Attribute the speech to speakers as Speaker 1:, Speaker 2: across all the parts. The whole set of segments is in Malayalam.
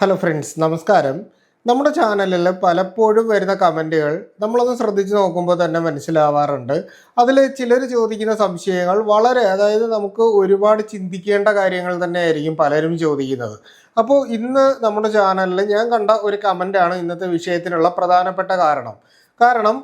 Speaker 1: ഹലോ ഫ്രണ്ട്സ് നമസ്കാരം. നമ്മുടെ ചാനലിൽ പലപ്പോഴും വരുന്ന കമന്റുകൾ നമ്മളൊന്ന് ശ്രദ്ധിച്ച് നോക്കുമ്പോൾ തന്നെ മനസ്സിലാവാറുണ്ട്. അതിൽ ചിലർ ചോദിക്കുന്ന സംശയങ്ങൾ വളരെ അതായത് നമുക്ക് ഒരുപാട് ചിന്തിക്കേണ്ട കാര്യങ്ങൾ തന്നെ ആയിരിക്കും പലരും ചോദിക്കുന്നത്. അപ്പോൾ ഇന്ന് നമ്മുടെ ചാനലിൽ ഞാൻ കണ്ട ഒരു കമന്റാണ് ഇന്നത്തെ വിഷയത്തിനുള്ള പ്രധാനപ്പെട്ട കാരണം. കാരണം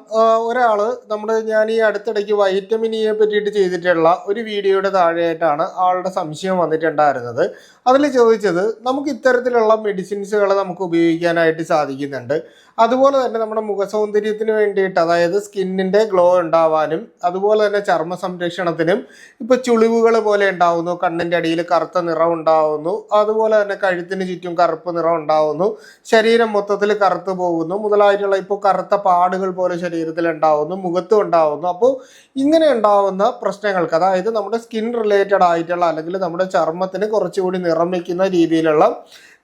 Speaker 1: ഒരാൾ നമ്മൾ ഞാൻ ഈ അടുത്തിടയ്ക്ക് വൈറ്റമിൻ ഇയെ പറ്റിയിട്ട് ചെയ്തിട്ടുള്ള ഒരു വീഡിയോയുടെ താഴെയായിട്ടാണ് ആളുടെ സംശയം വന്നിട്ടുണ്ടായിരുന്നത്. അതിൽ ചോദിച്ചത് നമുക്ക് ഇത്തരത്തിലുള്ള മെഡിസിൻസുകൾ നമുക്ക് ഉപയോഗിക്കാനായിട്ട് സാധിക്കുന്നുണ്ട്. അതുപോലെ തന്നെ നമ്മുടെ മുഖസൗന്ദര്യത്തിന് വേണ്ടിയിട്ട് അതായത് സ്കിന്നിന്റെ ഗ്ലോ ഉണ്ടാവാനും അതുപോലെ തന്നെ ചർമ്മ സംരക്ഷണത്തിനും ഇപ്പോൾ ചുളിവുകൾ പോലെ ഉണ്ടാവുന്നു കണ്ണിന്റെ അടിയിൽ കറുത്ത നിറം ഉണ്ടാവുന്നു അതുപോലെ തന്നെ കഴുത്തിന് ചുറ്റും കറുപ്പ് നിറം ഉണ്ടാവുന്നു ശരീരം മൊത്തത്തിൽ കറുത്തു പോകുന്നു മുതലായിട്ടുള്ള ഇപ്പോൾ കറുത്ത പാടുകൾ പോലെ ശരീരത്തിൽ ഉണ്ടാവുന്നു മുഖത്തും ഉണ്ടാവുന്നു. അപ്പോൾ ഇങ്ങനെ ഉണ്ടാവുന്ന പ്രശ്നങ്ങൾക്ക് അതായത് നമ്മുടെ സ്കിൻ റിലേറ്റഡ് ആയിട്ടുള്ള അല്ലെങ്കിൽ നമ്മുടെ ചർമ്മത്തിന് കുറച്ചുകൂടി നിറം വയ്ക്കുന്ന രീതിയിലുള്ള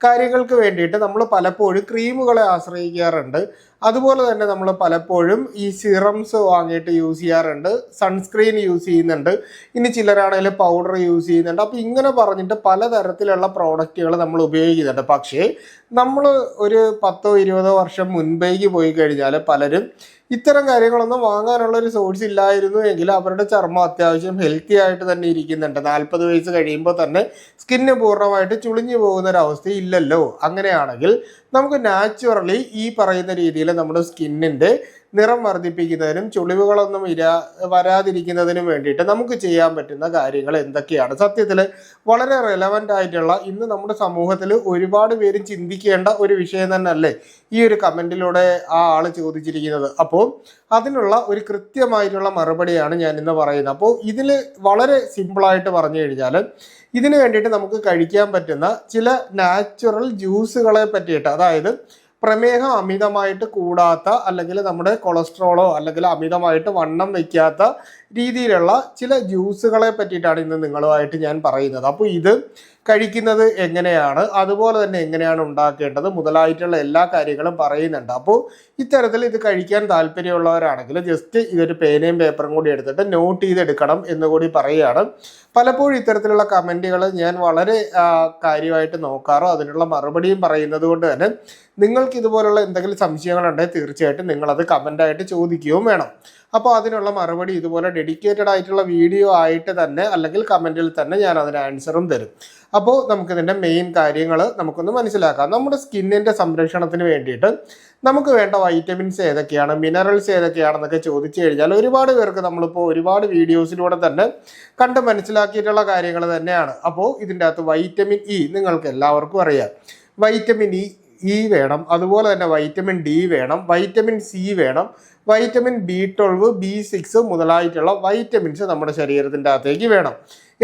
Speaker 1: കാര്യങ്ങൾക്ക് വേണ്ടിയിട്ട് നമ്മൾ പലപ്പോഴും ക്രീമുകളെ ആശ്രയിക്കാറുണ്ട്. അതുപോലെ തന്നെ നമ്മൾ പലപ്പോഴും ഈ സിറംസ് വാങ്ങിയിട്ട് യൂസ് ചെയ്യാറുണ്ട്. സൺസ്ക്രീൻ യൂസ് ചെയ്യുന്നുണ്ട്. ഇനി ചിലരാണെങ്കിൽ പൗഡർ യൂസ് ചെയ്യുന്നുണ്ട്. അപ്പോൾ ഇങ്ങനെ പറഞ്ഞിട്ട് പലതരത്തിലുള്ള പ്രോഡക്റ്റുകൾ നമ്മൾ ഉപയോഗിക്കുന്നുണ്ട്. പക്ഷേ നമ്മൾ ഒരു പത്തോ ഇരുപതോ വർഷം മുൻപേക്ക് പോയി കഴിഞ്ഞാൽ പലരും ഇത്തരം കാര്യങ്ങളൊന്നും വാങ്ങാനുള്ള ഒരു സോഴ്സ് ഇല്ലായിരുന്നു എങ്കിൽ അവരുടെ ചർമ്മം അത്യാവശ്യം ഹെൽത്തി ആയിട്ട് തന്നെ ഇരിക്കുന്നുണ്ട്. നാൽപ്പത് വയസ്സ് കഴിയുമ്പോൾ തന്നെ സ്കിന്ന് പൂർണമായിട്ട് ചുളിഞ്ഞു പോകുന്ന ഒരു അവസ്ഥ ഇല്ലല്ലോ. അങ്ങനെയാണെങ്കിൽ നമുക്ക് നാച്ചുറലി ഈ പറയുന്ന രീതിയിൽ നമ്മുടെ സ്കിന്നിന്റെ നിറം വർദ്ധിപ്പിക്കുന്നതിനും ചുളിവുകളൊന്നും ഇരാ വരാതിരിക്കുന്നതിനും വേണ്ടിയിട്ട് നമുക്ക് ചെയ്യാൻ പറ്റുന്ന കാര്യങ്ങൾ എന്തൊക്കെയാണ്? സത്യത്തിൽ വളരെ റെലവന്റ് ആയിട്ടുള്ള ഇന്ന് നമ്മുടെ സമൂഹത്തിൽ ഒരുപാട് പേര് ചിന്തിക്കേണ്ട ഒരു വിഷയം തന്നെയല്ലേ ഈ ഒരു കമന്റിലൂടെ ആ ആൾ ചോദിച്ചിരിക്കുന്നത്. അപ്പോൾ അതിനുള്ള ഒരു കൃത്യമായിട്ടുള്ള മറുപടിയാണ് ഞാൻ ഇന്ന് പറയുന്നത്. അപ്പോൾ ഇതിൽ വളരെ സിമ്പിളായിട്ട് പറഞ്ഞു കഴിഞ്ഞാൽ ഇതിനു വേണ്ടിയിട്ട് നമുക്ക് കഴിക്കാൻ പറ്റുന്ന ചില നാച്ചുറൽ ജ്യൂസുകളെ പറ്റിയിട്ട് അതായത് പ്രമേഹം അമിതമായിട്ട് കൂടാത്ത അല്ലെങ്കിൽ നമ്മുടെ കൊളസ്ട്രോളോ അല്ലെങ്കിൽ അമിതമായിട്ട് വണ്ണം വയ്ക്കാത്ത രീതിയിലുള്ള ചില ജ്യൂസുകളെ പറ്റിയിട്ടാണ് ഇന്ന് നിങ്ങളുമായിട്ട് ഞാൻ പറയുന്നത്. അപ്പോൾ ഇത് കഴിക്കുന്നത് എങ്ങനെയാണ്? അതുപോലെ തന്നെ എങ്ങനെയാണ് ഉണ്ടാക്കേണ്ടത്? മുതലായിട്ടുള്ള എല്ലാ കാര്യങ്ങളും പറയുന്നുണ്ട്. അപ്പോൾ ഇത്തരത്തിൽ ഇത് കഴിക്കാൻ താല്പര്യമുള്ളവരാണെങ്കിൽ ജസ്റ്റ് ഇതൊരു പേനയും പേപ്പറും കൂടി എടുത്തിട്ട് നോട്ട് ചെയ്തെടുക്കണം എന്ന് കൂടി പറയുകയാണ്. പലപ്പോഴും ഇത്തരത്തിലുള്ള കമന്റുകൾ ഞാൻ വളരെ കാര്യമായിട്ട് നോക്കാറോ അതിനുള്ള മറുപടിയും പറയുന്നത് കൊണ്ട് തന്നെ നിങ്ങൾക്ക് ഇതുപോലുള്ള എന്തെങ്കിലും സംശയങ്ങളുണ്ടെങ്കിൽ തീർച്ചയായിട്ടും നിങ്ങളത് കമന്റായിട്ട് ചോദിക്കുകയും വേണം. അപ്പോൾ അതിനുള്ള മറുപടി ഇതുപോലെ ഡെഡിക്കേറ്റഡ് ആയിട്ടുള്ള വീഡിയോ ആയിട്ട് തന്നെ അല്ലെങ്കിൽ കമന്റിൽ തന്നെ ഞാൻ അതിന് ആൻസറും തരും. അപ്പോൾ നമുക്കിതിന്റെ മെയിൻ കാര്യങ്ങൾ നമുക്കൊന്ന് മനസ്സിലാക്കാം. നമ്മുടെ സ്കിന്നിന്റെ സംരക്ഷണത്തിന് വേണ്ടിയിട്ട് നമുക്ക് വേണ്ട വൈറ്റമിൻസ് ഏതൊക്കെയാണ് മിനറൽസ് ഏതൊക്കെയാണെന്നൊക്കെ ചോദിച്ചു കഴിഞ്ഞാൽ ഒരുപാട് പേർക്ക് നമ്മളിപ്പോൾ ഒരുപാട് വീഡിയോസിലൂടെ തന്നെ കണ്ട് മനസ്സിലാക്കിയിട്ടുള്ള കാര്യങ്ങൾ തന്നെയാണ്. അപ്പോൾ ഇതിന്റെ അകത്ത് വൈറ്റമിൻ ഇ നിങ്ങൾക്ക് എല്ലാവർക്കും അറിയാം. വൈറ്റമിൻ ഇ ഇ വേണം. അതുപോലെ തന്നെ വൈറ്റമിൻ ഡി വേണം. വൈറ്റമിൻ സി വേണം. Vitamin B twelve B six മുതലായിട്ടുള്ള vitamins നമ്മുടെ ശരീരത്തിന്റെ അകത്തേക്ക് വേണം.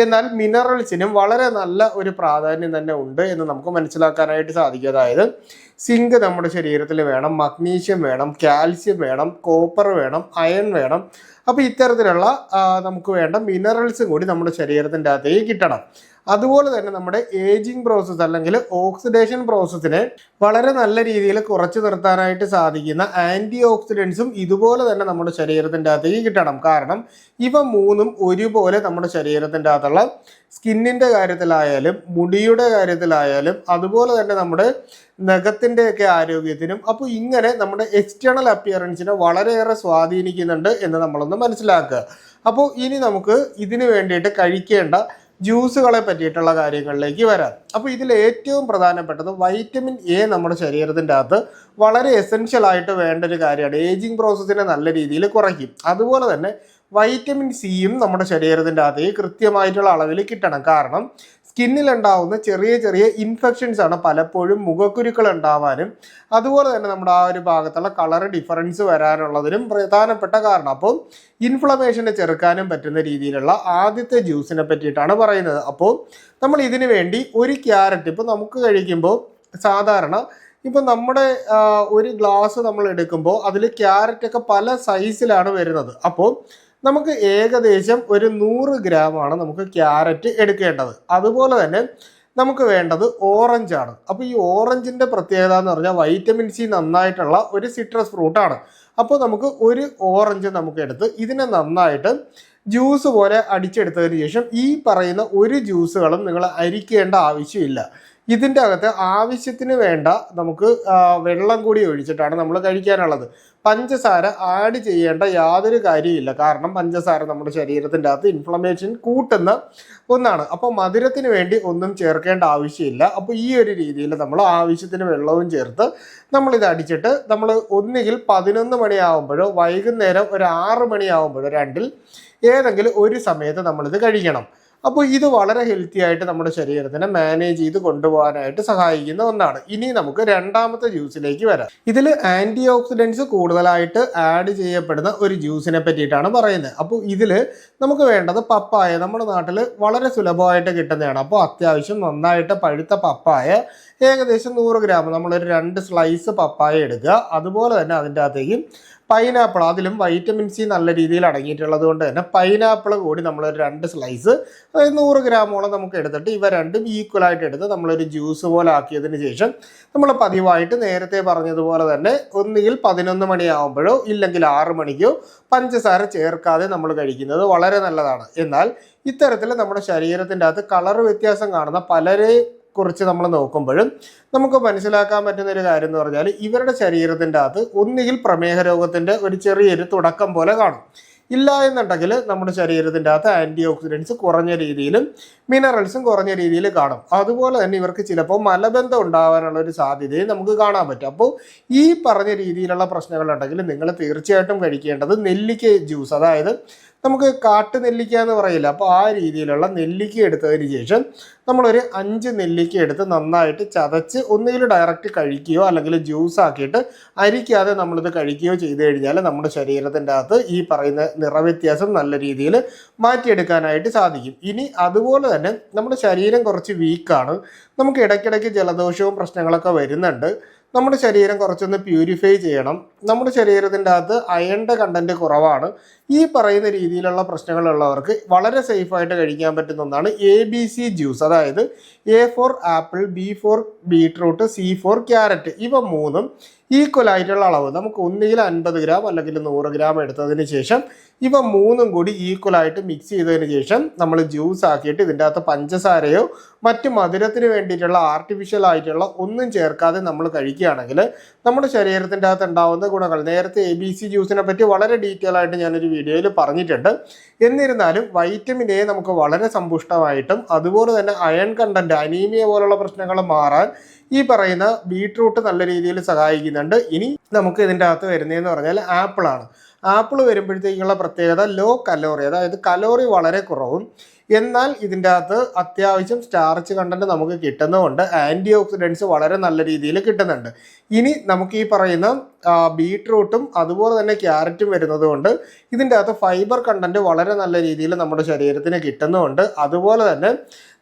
Speaker 1: എന്നാൽ മിനറൽസിനും വളരെ നല്ല ഒരു പ്രാധാന്യം തന്നെ ഉണ്ട് എന്ന് നമുക്ക് മനസ്സിലാക്കാനായിട്ട് സാധിക്കും. അതായത് സിങ്ക് നമ്മുടെ ശരീരത്തിൽ വേണം മഗ്നീഷ്യം വേണം കാൽസ്യം വേണം കോപ്പർ വേണം അയൺ വേണം. അപ്പോൾ ഇത്തരത്തിലുള്ള നമുക്ക് വേണ്ട മിനറൽസും കൂടി നമ്മുടെ ശരീരത്തിന്റെ അകത്തേക്ക് കിട്ടണം. അതുപോലെ തന്നെ നമ്മുടെ ഏജിങ് പ്രോസസ്സ് അല്ലെങ്കിൽ ഓക്സിഡേഷൻ പ്രോസസ്സിനെ വളരെ നല്ല രീതിയിൽ കുറച്ചു നിർത്താനായിട്ട് സാധിക്കുന്ന ആന്റി ഓക്സിഡൻസും ഇതുപോലെ തന്നെ നമ്മുടെ ശരീരത്തിന്റെ അകത്തേക്ക് കിട്ടണം. കാരണം ഇവ മൂന്നും ഒരുപോലെ നമ്മുടെ ശരീരത്തിന്റെ അകത്തുള്ള സ്കിന്നിന്റെ കാര്യത്തിലായാലും മുടിയുടെ കാര്യത്തിലായാലും അതുപോലെ തന്നെ നമ്മുടെ നഖത്തിന്റെയൊക്കെ ആരോഗ്യത്തിനും അപ്പോൾ ഇങ്ങനെ നമ്മുടെ എക്സ്റ്റേണൽ അപ്പിയറൻസിനെ വളരെയേറെ സ്വാധീനിക്കുന്നുണ്ട് എന്ന് നമ്മളൊന്ന് മനസ്സിലാക്കുക. അപ്പോൾ ഇനി നമുക്ക് ഇതിന് വേണ്ടിയിട്ട് കഴിക്കേണ്ട ജ്യൂസുകളെ പറ്റിയിട്ടുള്ള കാര്യങ്ങളിലേക്ക് വരാം. അപ്പോൾ ഇതിൽ ഏറ്റവും പ്രധാനപ്പെട്ടത് വൈറ്റമിൻ എ നമ്മുടെ ശരീരത്തിന്റെ അകത്ത് വളരെ എസെൻഷ്യൽ ആയിട്ട് വേണ്ട ഒരു കാര്യമാണ്. ഏജിങ് പ്രോസസ്സിനെ നല്ല രീതിയിൽ കുറയ്ക്കും. അതുപോലെ തന്നെ വൈറ്റമിൻ സിയും നമ്മുടെ ശരീരത്തിന്റെ അകത്തേക്ക് കൃത്യമായിട്ടുള്ള അളവിൽ കിട്ടണം. കാരണം സ്കിന്നിൽ ഉണ്ടാവുന്ന ചെറിയ ചെറിയ ഇൻഫെക്ഷൻസ് ആണ് പലപ്പോഴും മുഖക്കുരുക്കൾ ഉണ്ടാവാനും അതുപോലെ തന്നെ നമ്മുടെ ആ ഒരു ഭാഗത്തുള്ള കളർ ഡിഫറൻസ് വരാനുള്ളതിനും പ്രധാനപ്പെട്ട കാരണം. അപ്പോൾ ഇൻഫ്ലമേഷനെ ചെറുക്കാനും പറ്റുന്ന രീതിയിലുള്ള ആദ്യത്തെ ജ്യൂസിനെ പറ്റിയിട്ടാണ് പറയുന്നത്. അപ്പോൾ നമ്മൾ ഇതിനു വേണ്ടി ഒരു ക്യാരറ്റ് ഇപ്പോൾ നമുക്ക് കഴിക്കുമ്പോൾ സാധാരണ ഇപ്പം നമ്മുടെ ഒരു ഗ്ലാസ് നമ്മൾ എടുക്കുമ്പോൾ അതിൽ ക്യാരറ്റൊക്കെ പല സൈസിലാണ് വരുന്നത്. അപ്പോൾ നമുക്ക് ഏകദേശം ഒരു നൂറ് ഗ്രാമാണ് നമുക്ക് ക്യാരറ്റ് എടുക്കേണ്ടത്. അതുപോലെ തന്നെ നമുക്ക് വേണ്ടത് ഓറഞ്ചാണ് അപ്പോൾ ഈ ഓറഞ്ചിന്റെ പ്രത്യേകത എന്ന് പറഞ്ഞാൽ വൈറ്റമിൻ സി നന്നായിട്ടുള്ള ഒരു സിട്രസ് ഫ്രൂട്ടാണ് അപ്പോൾ നമുക്ക് ഒരു ഓറഞ്ച് നമുക്ക് എടുത്ത് ഇതിനെ നന്നായിട്ട് ജ്യൂസ് പോലെ അടിച്ചെടുത്തതിന് ശേഷം ഈ പറയുന്ന ഒരു ജ്യൂസുകളും നിങ്ങൾ അരിക്കേണ്ട ആവശ്യമില്ല. ഇതിന്റെ അകത്ത് ആവശ്യത്തിന് വേണ്ട നമുക്ക് വെള്ളം കൂടി ഒഴിച്ചിട്ടാണ് നമ്മൾ കഴിക്കാനുള്ളത്. പഞ്ചസാര ആഡ് ചെയ്യേണ്ട യാതൊരു കാര്യമില്ല കാരണം പഞ്ചസാര നമ്മുടെ ശരീരത്തിന്റെ അകത്ത് ഇൻഫ്ലമേഷൻ കൂട്ടുന്ന ഒന്നാണ്. അപ്പോൾ മധുരത്തിന് വേണ്ടി ഒന്നും ചേർക്കേണ്ട ആവശ്യമില്ല. അപ്പോൾ ഈ ഒരു രീതിയിൽ നമ്മൾ ആവശ്യത്തിന് വെള്ളവും ചേർത്ത് നമ്മളിത് അടിച്ചിട്ട് നമ്മൾ ഒന്നുകിൽ പതിനൊന്ന് മണിയാവുമ്പോഴോ വൈകുന്നേരം ഒരു ആറ് മണിയാവുമ്പോഴോ രണ്ടിൽ ഏതെങ്കിലും ഒരു സമയത്ത് നമ്മളിത് കഴിക്കണം. അപ്പോൾ ഇത് വളരെ ഹെൽത്തി ആയിട്ട് നമ്മുടെ ശരീരത്തിനെ മാനേജ് ചെയ്ത് കൊണ്ടുപോകാനായിട്ട് സഹായിക്കുന്ന ഒന്നാണ്. ഇനി നമുക്ക് രണ്ടാമത്തെ ജ്യൂസിലേക്ക് വരാം. ഇതിൽ ആന്റി ഓക്സിഡൻസ് കൂടുതലായിട്ട് ആഡ് ചെയ്യപ്പെടുന്ന ഒരു ജ്യൂസിനെ പറ്റിയിട്ടാണ് പറയുന്നത്. അപ്പോൾ ഇതിൽ നമുക്ക് വേണ്ടത് പപ്പായ. നമ്മുടെ നാട്ടിൽ വളരെ സുലഭമായിട്ട് കിട്ടുന്നതാണ്. അപ്പോൾ അത്യാവശ്യം നന്നായിട്ട് പഴുത്ത പപ്പായ ഏകദേശം നൂറ് ഗ്രാം. നമ്മളൊരു രണ്ട് സ്ലൈസ് പപ്പായ എടുക്കുക. അതുപോലെ തന്നെ അതിന്റെ അകത്തേക്ക് പൈനാപ്പിൾ അതിലും വൈറ്റമിൻ സി നല്ല രീതിയിൽ അടങ്ങിയിട്ടുള്ളത് കൊണ്ട് തന്നെ പൈനാപ്പിൾ കൂടി നമ്മളൊരു രണ്ട് സ്ലൈസ് അതായത് നൂറ് ഗ്രാമോളം നമുക്ക് എടുത്തിട്ട് ഇവ രണ്ടും ഈക്വലായിട്ട് എടുത്ത് നമ്മളൊരു ജ്യൂസ് പോലെ ആക്കിയതിന് ശേഷം നമ്മൾ പതിവായിട്ട് നേരത്തെ പറഞ്ഞതുപോലെ തന്നെ ഒന്നുകിൽ പതിനൊന്ന് മണിയാവുമ്പോഴോ ഇല്ലെങ്കിൽ ആറ് മണിക്കോ പഞ്ചസാര ചേർക്കാതെ നമ്മൾ കഴിക്കുന്നത് വളരെ നല്ലതാണ്. എന്നാൽ ഇത്തരത്തിൽ നമ്മുടെ ശരീരത്തിന്റെ അകത്ത് കളർ വ്യത്യാസം കാണുന്ന പലരെ കുറിച്ച് നമ്മൾ നോക്കുമ്പോഴും നമുക്ക് മനസ്സിലാക്കാൻ പറ്റുന്ന ഒരു കാര്യം എന്ന് പറഞ്ഞാൽ ഇവരുടെ ശരീരത്തിന്റെ അകത്ത് ഒന്നുകിൽ പ്രമേഹ രോഗത്തിന്റെ ഒരു ചെറിയൊരു തുടക്കം പോലെ കാണും. ഇല്ല എന്നുണ്ടെങ്കിൽ നമ്മുടെ ശരീരത്തിന്റെ അകത്ത് ആന്റി ഓക്സിഡൻസ് കുറഞ്ഞ രീതിയിലും മിനറൽസും കുറഞ്ഞ രീതിയിൽ കാണും. അതുപോലെ തന്നെ ഇവർക്ക് ചിലപ്പോൾ മലബന്ധം ഉണ്ടാകാനുള്ള ഒരു സാധ്യതയും നമുക്ക് കാണാൻ പറ്റും. അപ്പോൾ ഈ പറഞ്ഞ രീതിയിലുള്ള പ്രശ്നങ്ങളുണ്ടെങ്കിൽ നിങ്ങൾ തീർച്ചയായിട്ടും കഴിക്കേണ്ടത് നെല്ലിക്ക ജ്യൂസ് അതായത് നമുക്ക് കാട്ടു നെല്ലിക്ക എന്ന് പറയില്ല. അപ്പോൾ ആ രീതിയിലുള്ള നെല്ലിക്ക എടുത്തതിന് ശേഷം നമ്മളൊരു അഞ്ച് നെല്ലിക്ക എടുത്ത് നന്നായിട്ട് ചതച്ച് ഒന്നുകിൽ ഡയറക്റ്റ് കഴിക്കുകയോ അല്ലെങ്കിൽ ജ്യൂസ് ആക്കിയിട്ട് അരിക്കാതെ നമ്മളിത് കഴിക്കുകയോ ചെയ്തു കഴിഞ്ഞാൽ നമ്മുടെ ശരീരത്തിന്റെ അകത്ത് ഈ പറയുന്ന നിറവ്യത്യാസം നല്ല രീതിയിൽ മാറ്റിയെടുക്കാനായിട്ട് സാധിക്കും. ഇനി അതുപോലെ തന്നെ നമ്മുടെ ശരീരം കുറച്ച് വീക്കാണ് നമുക്ക് ഇടയ്ക്കിടയ്ക്ക് ജലദോഷവും പ്രശ്നങ്ങളൊക്കെ വരുന്നുണ്ട്. നമ്മുടെ ശരീരം കുറച്ചൊന്ന് പ്യൂരിഫൈ ചെയ്യണം. നമ്മുടെ ശരീരത്തിന്റെ അകത്ത് അയണിന്റെ കണ്ടന്റ് കുറവാണ്. ഈ പറയുന്ന രീതിയിലുള്ള പ്രശ്നങ്ങളുള്ളവർക്ക് വളരെ സേഫായിട്ട് കഴിക്കാൻ പറ്റുന്ന ഒന്നാണ് എ ബി സി ജ്യൂസ് അതായത് A for apple B for beetroot C for carrot ഇവ മൂന്നും ഈക്വലായിട്ടുള്ള അളവ്. നമുക്ക് ഒന്നുകിൽ അൻപത് ഗ്രാം അല്ലെങ്കിൽ നൂറ് ഗ്രാം എടുത്തതിന് ശേഷം ഇവ മൂന്നും കൂടി ഈക്വലായിട്ട് മിക്സ് ചെയ്തതിന് ശേഷം നമ്മൾ ജ്യൂസ് ആക്കിയിട്ട് ഇതിന്റെ അകത്ത് പഞ്ചസാരയോ മറ്റ് മധുരത്തിന് വേണ്ടിയിട്ടുള്ള ആർട്ടിഫിഷ്യൽ ആയിട്ടുള്ള ഒന്നും ചേർക്കാതെ നമ്മൾ കഴിക്കുകയാണെങ്കിൽ നമ്മുടെ ശരീരത്തിന്റെ അകത്ത് ഉണ്ടാവുന്ന ഗുണങ്ങൾ. നേരത്തെ എ ബി സി ജ്യൂസിനെ പറ്റി വളരെ ഡീറ്റെയിൽ ആയിട്ട് ഞാനൊരു വീഡിയോയിൽ പറഞ്ഞിട്ടുണ്ട്. എന്നിരുന്നാലും വൈറ്റമിൻ എ നമുക്ക് വളരെ സമ്പുഷ്ടമായിട്ടും അതുപോലെ തന്നെ അയൺ കണ്ടന്റ് അനീമിയ പോലുള്ള പ്രശ്നങ്ങൾ മാറാൻ ഈ പറയുന്ന ബീട്രൂട്ട് നല്ല രീതിയിൽ സഹായിക്കുന്നുണ്ട്. ഇനി നമുക്ക് ഇതിന്റെ അകത്ത് വരുന്നതെന്ന് പറഞ്ഞാൽ ആപ്പിളാണ്. ആപ്പിൾ വരുമ്പോഴത്തേക്കുള്ള പ്രത്യേകത ലോ കലോറി അതായത് കലോറി വളരെ കുറവും. എന്നാൽ ഇതിന്റെ അകത്ത് അത്യാവശ്യം സ്റ്റാർച്ച് കണ്ടന്റ് നമുക്ക് കിട്ടുന്നതുകൊണ്ട് ആന്റി ഓക്സിഡൻസ് വളരെ നല്ല രീതിയിൽ കിട്ടുന്നുണ്ട്. ഇനി നമുക്ക് ഈ പറയുന്ന ബീട്രൂട്ടും അതുപോലെ തന്നെ ക്യാരറ്റും വരുന്നത് കൊണ്ട് ഇതിന്റെ അകത്ത് ഫൈബർ കണ്ടന്റ് വളരെ നല്ല രീതിയിൽ നമ്മുടെ ശരീരത്തിന് കിട്ടുന്നുമുണ്ട് അതുപോലെ തന്നെ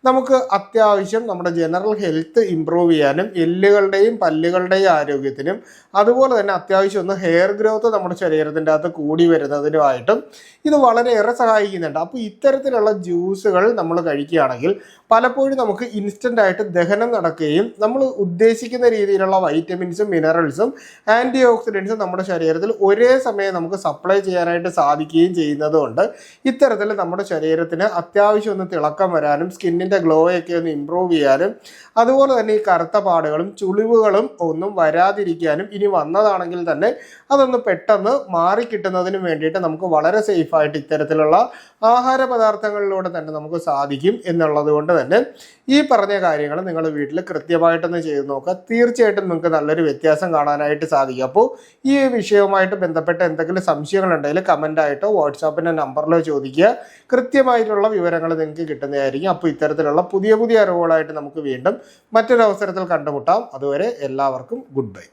Speaker 1: നമുക്ക് അത്യാവശ്യം നമ്മുടെ ജനറൽ ഹെൽത്ത് ഇമ്പ്രൂവ് ചെയ്യാനും എല്ലുകളുടെയും പല്ലുകളുടെയും ആരോഗ്യത്തിനും അതുപോലെ തന്നെ അത്യാവശ്യം ഒന്ന് ഹെയർ ഗ്രോത്ത് നമ്മുടെ ശരീരത്തിന്റെ അകത്ത് കൂടി വരുന്നതിനുമായിട്ടും ഇത് വളരെയേറെ സഹായിക്കുന്നുണ്ട്. അപ്പോൾ ഇത്തരത്തിലുള്ള ജ്യൂസുകൾ നമ്മൾ കഴിക്കുകയാണെങ്കിൽ പലപ്പോഴും നമുക്ക് ഇൻസ്റ്റന്റായിട്ട് ദഹനം നടക്കുകയും നമ്മൾ ഉദ്ദേശിക്കുന്ന രീതിയിലുള്ള വൈറ്റമിൻസും മിനറൽസും ആന്റി ഓക്സിഡൻസും നമ്മുടെ ശരീരത്തിൽ ഒരേ സമയം നമുക്ക് സപ്ലൈ ചെയ്യാനായിട്ട് സാധിക്കുകയും ചെയ്യുന്നതുകൊണ്ട് ഇത്തരത്തിൽ നമ്മുടെ ശരീരത്തിന് അത്യാവശ്യം ഒന്ന് തിളക്കം വരാനും സ്കിന്നിന്റെ ഗ്ലോയൊക്കെ ഒന്ന് ഇമ്പ്രൂവ് ചെയ്യാനും അതുപോലെ തന്നെ ഈ കറുത്ത പാടുകളും ചുളിവുകളും ഒന്നും വരാതിരിക്കാനും ഇനി വന്നതാണെങ്കിൽ തന്നെ അതൊന്ന് പെട്ടെന്ന് മാറിക്കിട്ടുന്നതിനും വേണ്ടിയിട്ട് നമുക്ക് വളരെ സേഫായിട്ട് ഇത്തരത്തിലുള്ള ആഹാര പദാർത്ഥങ്ങളിലൂടെ തന്നെ നമുക്ക് സാധിക്കും എന്നുള്ളത് കൊണ്ട് തന്നെ ഈ പറഞ്ഞ കാര്യങ്ങൾ നിങ്ങൾ വീട്ടിൽ കൃത്യമായിട്ടൊന്ന് ചെയ്ത് നോക്കുക. തീർച്ചയായിട്ടും നിങ്ങൾക്ക് നല്ലൊരു വ്യത്യാസം കാണാനായിട്ട് സാധിക്കും. അപ്പോൾ ഈ വിഷയവുമായിട്ട് ബന്ധപ്പെട്ട എന്തെങ്കിലും സംശയങ്ങൾ സംശയങ്ങളുണ്ടെങ്കിൽ കമന്റായിട്ടോ വാട്സാപ്പിന്റെ നമ്പറിലോ ചോദിക്കുക. കൃത്യമായിട്ടുള്ള വിവരങ്ങൾ നിങ്ങൾക്ക് കിട്ടുന്നതായിരിക്കും. അപ്പോൾ ഇത്തരത്തിലുള്ള പുതിയ പുതിയ അറിവുകളായിട്ട് നമുക്ക് വീണ്ടും മറ്റൊരവസരത്തിൽ കണ്ടുമുട്ടാം. അതുവരെ എല്ലാവർക്കും ഗുഡ് ബൈ.